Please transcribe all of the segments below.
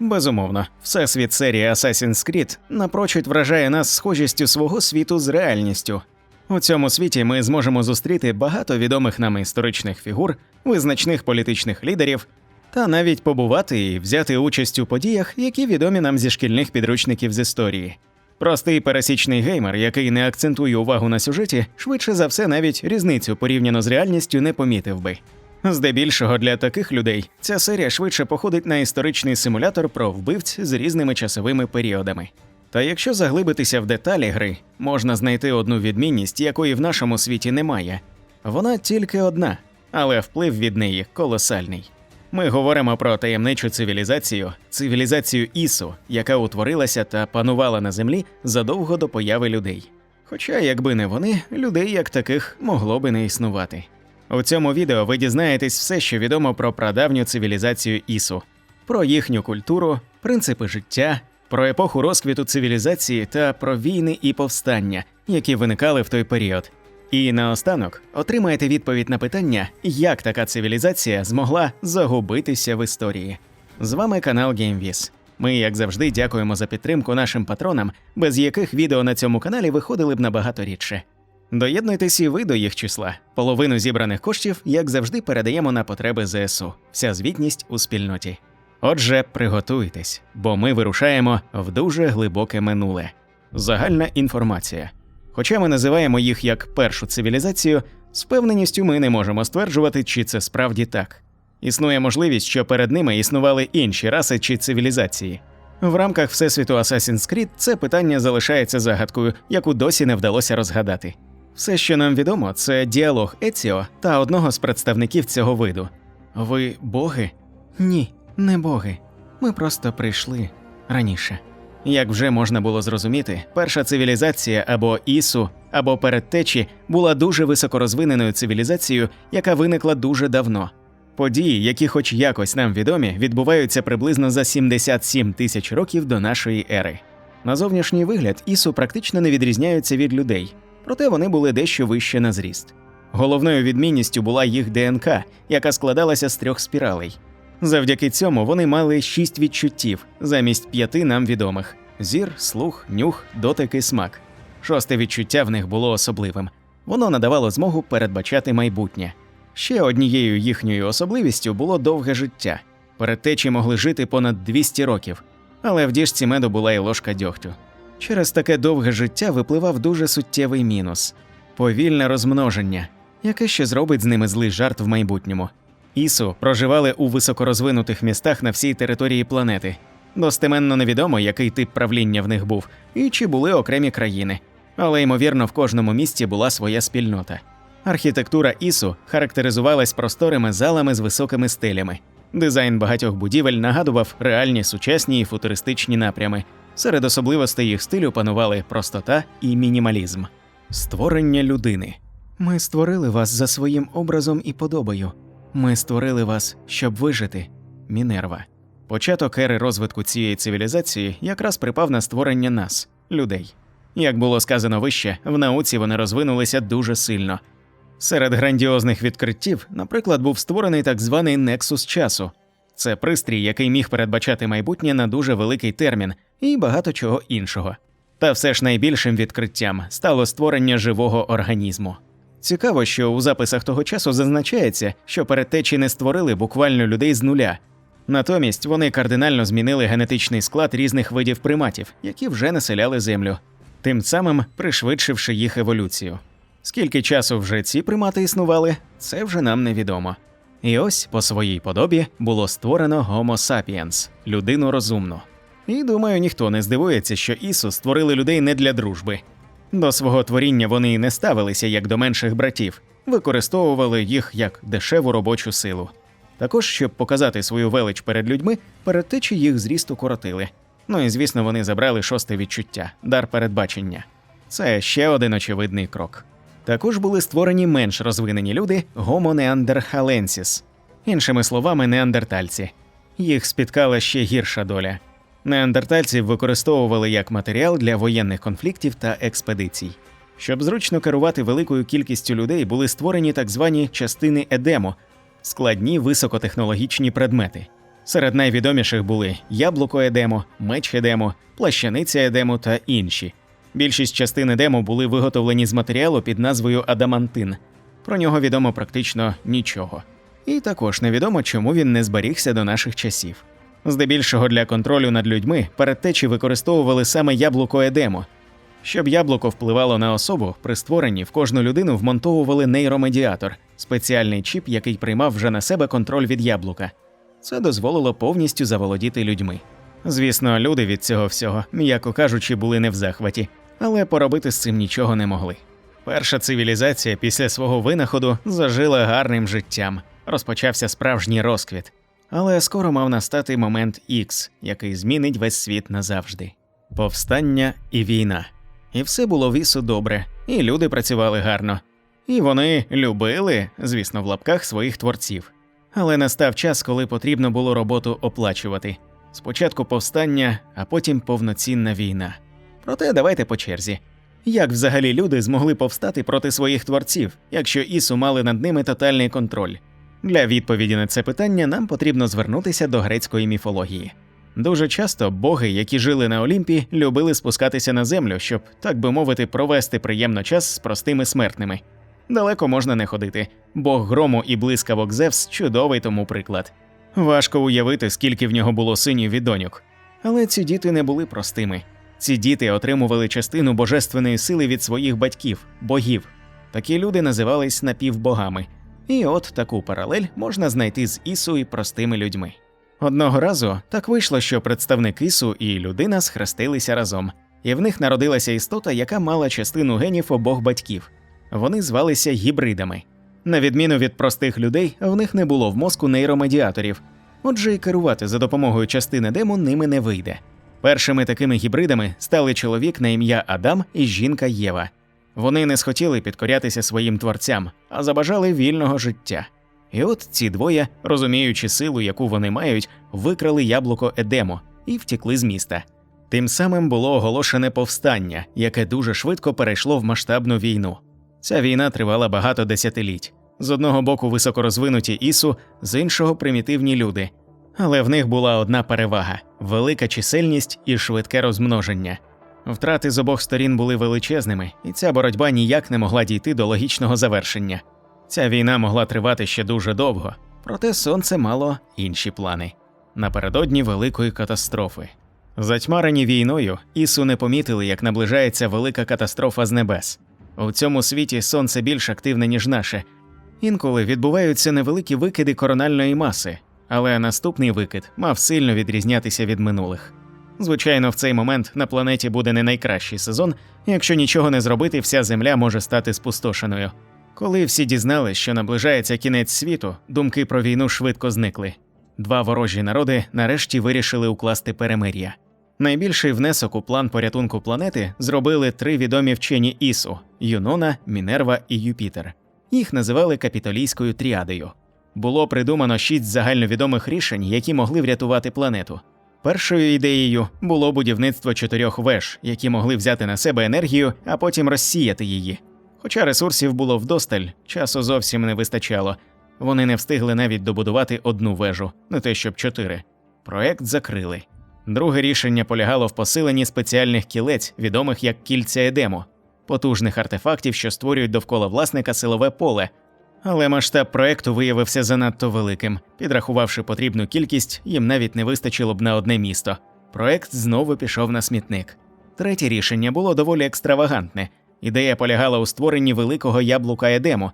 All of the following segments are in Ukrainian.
Безумовно, всесвіт серії Assassin's Creed напрочуд вражає нас схожістю свого світу з реальністю. У цьому світі ми зможемо зустріти багато відомих нам історичних фігур, визначних політичних лідерів, та навіть побувати і взяти участь у подіях, які відомі нам зі шкільних підручників з історії. Простий пересічний геймер, який не акцентує увагу на сюжеті, швидше за все навіть різницю порівняно з реальністю не помітив би. Здебільшого для таких людей ця серія швидше походить на історичний симулятор про вбивць з різними часовими періодами. Та якщо заглибитися в деталі гри, можна знайти одну відмінність, якої в нашому світі немає. Вона тільки одна, але вплив від неї колосальний. Ми говоримо про таємничу цивілізацію, цивілізацію Ісу, яка утворилася та панувала на землі задовго до появи людей. Хоча, якби не вони, людей як таких могло би не існувати. У цьому відео ви дізнаєтесь все, що відомо про прадавню цивілізацію Ісу, про їхню культуру, принципи життя, про епоху розквіту цивілізації та про війни і повстання, які виникали в той період. І наостанок отримаєте відповідь на питання, як така цивілізація змогла загубитися в історії. З вами канал GameVis. Ми, як завжди, дякуємо за підтримку нашим патронам, без яких відео на цьому каналі виходили б набагато рідше. Доєднуйтесь і ви до їх числа. Половину зібраних коштів, як завжди, передаємо на потреби ЗСУ. Вся звітність у спільноті. Отже, приготуйтесь, бо ми вирушаємо в дуже глибоке минуле. Загальна інформація. Хоча ми називаємо їх як першу цивілізацію, з певненістю ми не можемо стверджувати, чи це справді так. Існує можливість, що перед ними існували інші раси чи цивілізації. В рамках Всесвіту Assassin's Creed це питання залишається загадкою, яку досі не вдалося розгадати. Все, що нам відомо, це діалог Еціо та одного з представників цього виду. Ви боги? Ні, не боги. Ми просто прийшли раніше. Як вже можна було зрозуміти, перша цивілізація або Ісу, або передтечі була дуже високорозвиненою цивілізацією, яка виникла дуже давно. Події, які хоч якось нам відомі, відбуваються приблизно за 77 тисяч років до нашої ери. На зовнішній вигляд Ісу практично не відрізняються від людей, проте вони були дещо вище на зріст. Головною відмінністю була їх ДНК, яка складалася з трьох спіралей. Завдяки цьому вони мали шість відчуттів замість п'яти нам відомих: зір, слух, нюх, дотик і смак. Шосте відчуття в них було особливим. Воно надавало змогу передбачати майбутнє. Ще однією їхньою особливістю було довге життя. Передтечі могли жити понад 200 років, але в діжці меду була і ложка дьогтю. Через таке довге життя випливав дуже суттєвий мінус повільне розмноження, яке ще зробить з ними злий жарт в майбутньому. Ісу проживали у високорозвинутих містах на всій території планети. Достеменно невідомо, який тип правління в них був, і чи були окремі країни. Але ймовірно, в кожному місті була своя спільнота. Архітектура Ісу характеризувалась просторими залами з високими стелями. Дизайн багатьох будівель нагадував реальні сучасні і футуристичні напрями. Серед особливостей їх стилю панували простота і мінімалізм. Створення людини. Ми створили вас за своїм образом і подобою. Ми створили вас, щоб вижити. Мінерва. Початок ери розвитку цієї цивілізації якраз припав на створення нас, людей. Як було сказано вище, в науці вони розвинулися дуже сильно. Серед грандіозних відкриттів, наприклад, був створений так званий Нексус часу. Це пристрій, який міг передбачати майбутнє на дуже великий термін і багато чого іншого. Та все ж найбільшим відкриттям стало створення живого організму. Цікаво, що у записах того часу зазначається, що передтечі не створили буквально людей з нуля. Натомість вони кардинально змінили генетичний склад різних видів приматів, які вже населяли землю, тим самим пришвидшивши їх еволюцію. Скільки часу вже ці примати існували, це вже нам невідомо. І ось по своїй подобі було створено Homo sapiens – людину розумну. І думаю, ніхто не здивується, що Ісу створили людей не для дружби. До свого творіння вони й не ставилися як до менших братів, використовували їх як дешеву робочу силу. Також, щоб показати свою велич перед людьми, передтечі їх зрісту коротили. Ну і звісно, вони забрали шосте відчуття дар передбачення. Це ще один очевидний крок. Також були створені менш розвинені люди Homo neanderthalensis, іншими словами, неандертальці. Їх спіткала ще гірша доля. Неандертальців використовували як матеріал для воєнних конфліктів та експедицій. Щоб зручно керувати великою кількістю людей, були створені так звані частини Едемо складні високотехнологічні предмети. Серед найвідоміших були яблуко Едемо, меч Едемо, плащаниця Едему та інші. Більшість частин Едему були виготовлені з матеріалу під назвою Адамантин. Про нього відомо практично нічого. І також невідомо, чому він не зберігся до наших часів. Здебільшого для контролю над людьми передтечі використовували саме яблуко Едемо. Щоб яблуко впливало на особу, при створенні в кожну людину вмонтовували нейромедіатор спеціальний чіп, який приймав вже на себе контроль від яблука. Це дозволило повністю заволодіти людьми. Звісно, люди від цього всього, м'яко кажучи, були не в захваті, але поробити з цим нічого не могли. Перша цивілізація після свого винаходу зажила гарним життям, розпочався справжній розквіт. Але скоро мав настати момент Ікс, який змінить весь світ назавжди. Повстання і війна. І все було вісу добре, і люди працювали гарно. І вони любили, звісно, в лапках своїх творців. Але настав час, коли потрібно було роботу оплачувати. Спочатку повстання, а потім повноцінна війна. Проте давайте по черзі. Як взагалі люди змогли повстати проти своїх творців, якщо Ісу мали над ними тотальний контроль? Для відповіді на це питання нам потрібно звернутися до грецької міфології. Дуже часто боги, які жили на Олімпі, любили спускатися на землю, щоб, так би мовити, провести приємно час з простими смертними. Далеко можна не ходити. Бог грому і блискавок Зевс чудовий тому приклад. Важко уявити, скільки в нього було синів і доньок. Але ці діти не були простими. Ці діти отримували частину божественної сили від своїх батьків, богів. Такі люди називались напівбогами. І от таку паралель можна знайти з Ісу і простими людьми. Одного разу так вийшло, що представник Ісу і людина схрестилися разом, і в них народилася істота, яка мала частину генів обох батьків. Вони звалися гібридами. На відміну від простих людей, в них не було в мозку нейромедіаторів, отже, і керувати за допомогою частини дему ними не вийде. Першими такими гібридами стали чоловік на ім'я Адам і жінка Єва. Вони не схотіли підкорятися своїм творцям, а забажали вільного життя. І от ці двоє, розуміючи силу, яку вони мають, викрали яблуко Едемо і втекли з міста. Тим самим було оголошене повстання, яке дуже швидко перейшло в масштабну війну. Ця війна тривала багато десятиліть. З одного боку високорозвинуті ісу, з іншого примітивні люди. Але в них була одна перевага велика чисельність і швидке розмноження. Втрати з обох сторін були величезними, і ця боротьба ніяк не могла дійти до логічного завершення. Ця війна могла тривати ще дуже довго, проте сонце мало інші плани напередодні великої катастрофи. Затьмарені війною, Ісу не помітили, як наближається велика катастрофа з небес. У цьому світі сонце більш активне, ніж наше. Інколи відбуваються невеликі викиди корональної маси, але наступний викид мав сильно відрізнятися від минулих. Звичайно, в цей момент на планеті буде не найкращий сезон, якщо нічого не зробити, вся земля може стати спустошеною. Коли всі дізнались, що наближається кінець світу, думки про війну швидко зникли. Два ворожі народи нарешті вирішили укласти перемир'я. Найбільший внесок у план порятунку планети зробили три відомі вчені Ісу Юнона, Мінерва і Юпітер. Їх називали капітолійською тріадою. Було придумано шість загальновідомих рішень, які могли врятувати планету. Першою ідеєю було будівництво чотирьох веж, які могли взяти на себе енергію, а потім розсіяти її. Хоча ресурсів було вдосталь, часу зовсім не вистачало. Вони не встигли навіть добудувати одну вежу, не те щоб чотири. Проект закрили. Друге рішення полягало в посиленні спеціальних кілець, відомих як кільця Едемо, потужних артефактів, що створюють довкола власника силове поле. Але масштаб проекту виявився занадто великим. Підрахувавши потрібну кількість, їм навіть не вистачило б на одне місто. Проект знову пішов на смітник. Третє рішення було доволі екстравагантне. Ідея полягала у створенні великого яблука Едему,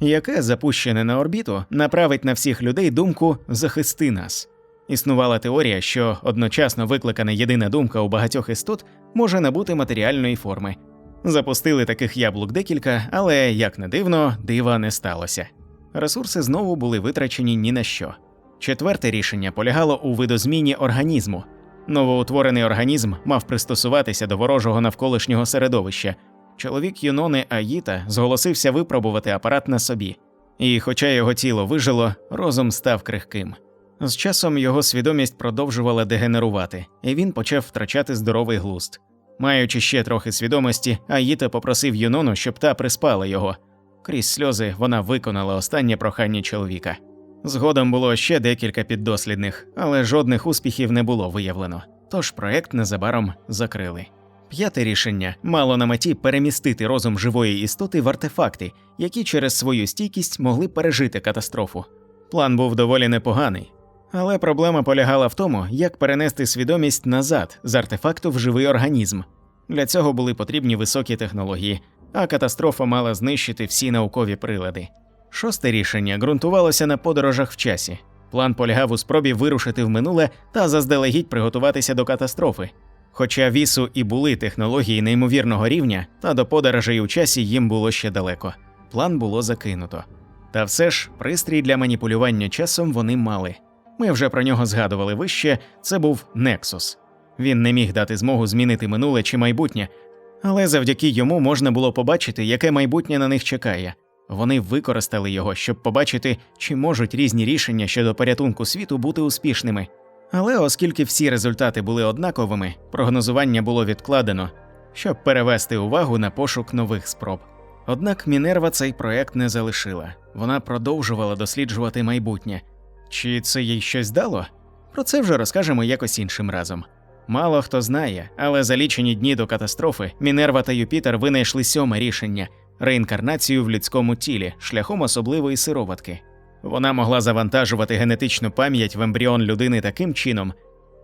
яке, запущене на орбіту, направить на всіх людей думку захисти нас. Існувала теорія, що одночасно викликана єдина думка у багатьох істот може набути матеріальної форми. Запустили таких яблук декілька, але, як не дивно, дива не сталося. Ресурси знову були витрачені ні на що. Четверте рішення полягало у видозміні організму. Новоутворений організм мав пристосуватися до ворожого навколишнього середовища. Чоловік Юнони Аїта зголосився випробувати апарат на собі, і, хоча його тіло вижило, розум став крихким. З часом його свідомість продовжувала дегенерувати, і він почав втрачати здоровий глузд. Маючи ще трохи свідомості, Аїта попросив Юнону, щоб та приспала його. Крізь сльози вона виконала останнє прохання чоловіка. Згодом було ще декілька піддослідних, але жодних успіхів не було виявлено. Тож проект незабаром закрили. П'яте рішення мало на меті перемістити розум живої істоти в артефакти, які через свою стійкість могли пережити катастрофу. План був доволі непоганий, але проблема полягала в тому, як перенести свідомість назад з артефакту в живий організм. Для цього були потрібні високі технології, а катастрофа мала знищити всі наукові прилади. Шосте рішення ґрунтувалося на подорожах в часі. План полягав у спробі вирушити в минуле та заздалегідь приготуватися до катастрофи. Хоча вісу і були технології неймовірного рівня, та до подорожей у часі їм було ще далеко. План було закинуто. Та все ж, пристрій для маніпулювання часом вони мали. Ми вже про нього згадували вище, це був Нексус. Він не міг дати змогу змінити минуле чи майбутнє, але завдяки йому можна було побачити, яке майбутнє на них чекає. Вони використали його, щоб побачити, чи можуть різні рішення щодо порятунку світу бути успішними. Але оскільки всі результати були однаковими, прогнозування було відкладено, щоб перевести увагу на пошук нових спроб. Однак Мінерва цей проект не залишила, вона продовжувала досліджувати майбутнє. Чи це їй щось дало? Про це вже розкажемо якось іншим разом. Мало хто знає, але за лічені дні до катастрофи Мінерва та Юпітер винайшли сьоме рішення реінкарнацію в людському тілі шляхом особливої сироватки. Вона могла завантажувати генетичну пам'ять в ембріон людини таким чином,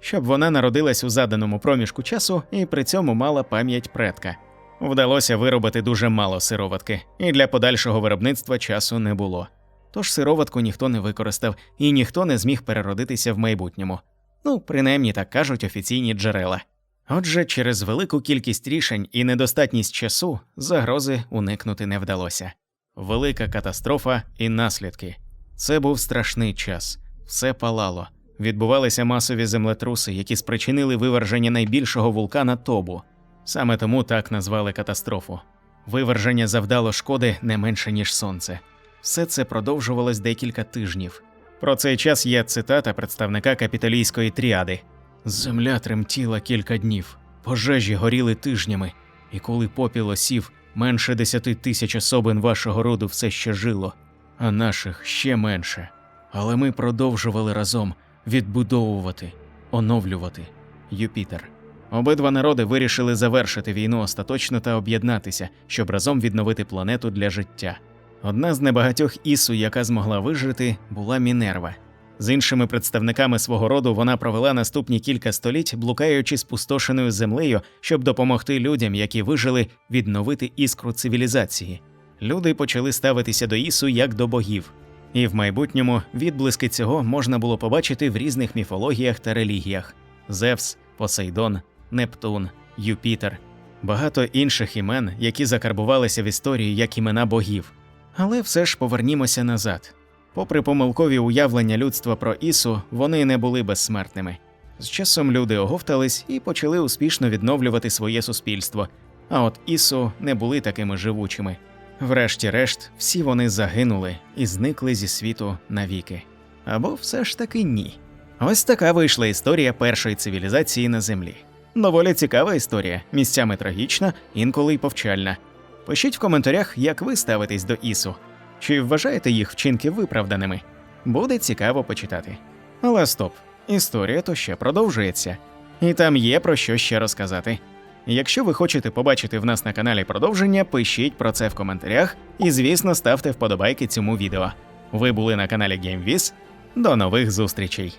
щоб вона народилась у заданому проміжку часу і при цьому мала пам'ять предка. Вдалося виробити дуже мало сироватки, і для подальшого виробництва часу не було. Тож сироватку ніхто не використав і ніхто не зміг переродитися в майбутньому. Ну, принаймні так кажуть офіційні джерела. Отже, через велику кількість рішень і недостатність часу загрози уникнути не вдалося. Велика катастрофа і наслідки. Це був страшний час, все палало. Відбувалися масові землетруси, які спричинили виверження найбільшого вулкана Тобу. Саме тому так назвали катастрофу. Виверження завдало шкоди не менше, ніж сонце. Все це продовжувалось декілька тижнів. Про цей час є цитата представника капіталійської тріади: Земля тремтіла кілька днів, пожежі горіли тижнями, і коли попіл осів, менше десяти тисяч особин вашого роду все ще жило, а наших ще менше. Але ми продовжували разом відбудовувати, оновлювати Юпітер. Обидва народи вирішили завершити війну остаточно та об'єднатися, щоб разом відновити планету для життя. Одна з небагатьох ісу, яка змогла вижити, була Мінерва. З іншими представниками свого роду вона провела наступні кілька століть, блукаючи спустошеною землею, щоб допомогти людям, які вижили, відновити іскру цивілізації. Люди почали ставитися до Ісу як до богів, і в майбутньому відблиски цього можна було побачити в різних міфологіях та релігіях: Зевс, Посейдон, Нептун, Юпітер, багато інших імен, які закарбувалися в історії як імена богів. Але все ж повернімося назад. Попри помилкові уявлення людства про Ісу, вони не були безсмертними. З часом люди оговтались і почали успішно відновлювати своє суспільство. А от Ісу не були такими живучими. Врешті-решт, всі вони загинули і зникли зі світу навіки. Або все ж таки ні. Ось така вийшла історія першої цивілізації на землі. Доволі цікава історія, місцями трагічна, інколи й повчальна. Пишіть в коментарях, як ви ставитесь до Ісу. Чи вважаєте їх вчинки виправданими? Буде цікаво почитати. Але стоп, історія то ще продовжується, і там є про що ще розказати. Якщо ви хочете побачити в нас на каналі продовження, пишіть про це в коментарях і, звісно, ставте вподобайки цьому відео. Ви були на каналі GameViz. До нових зустрічей!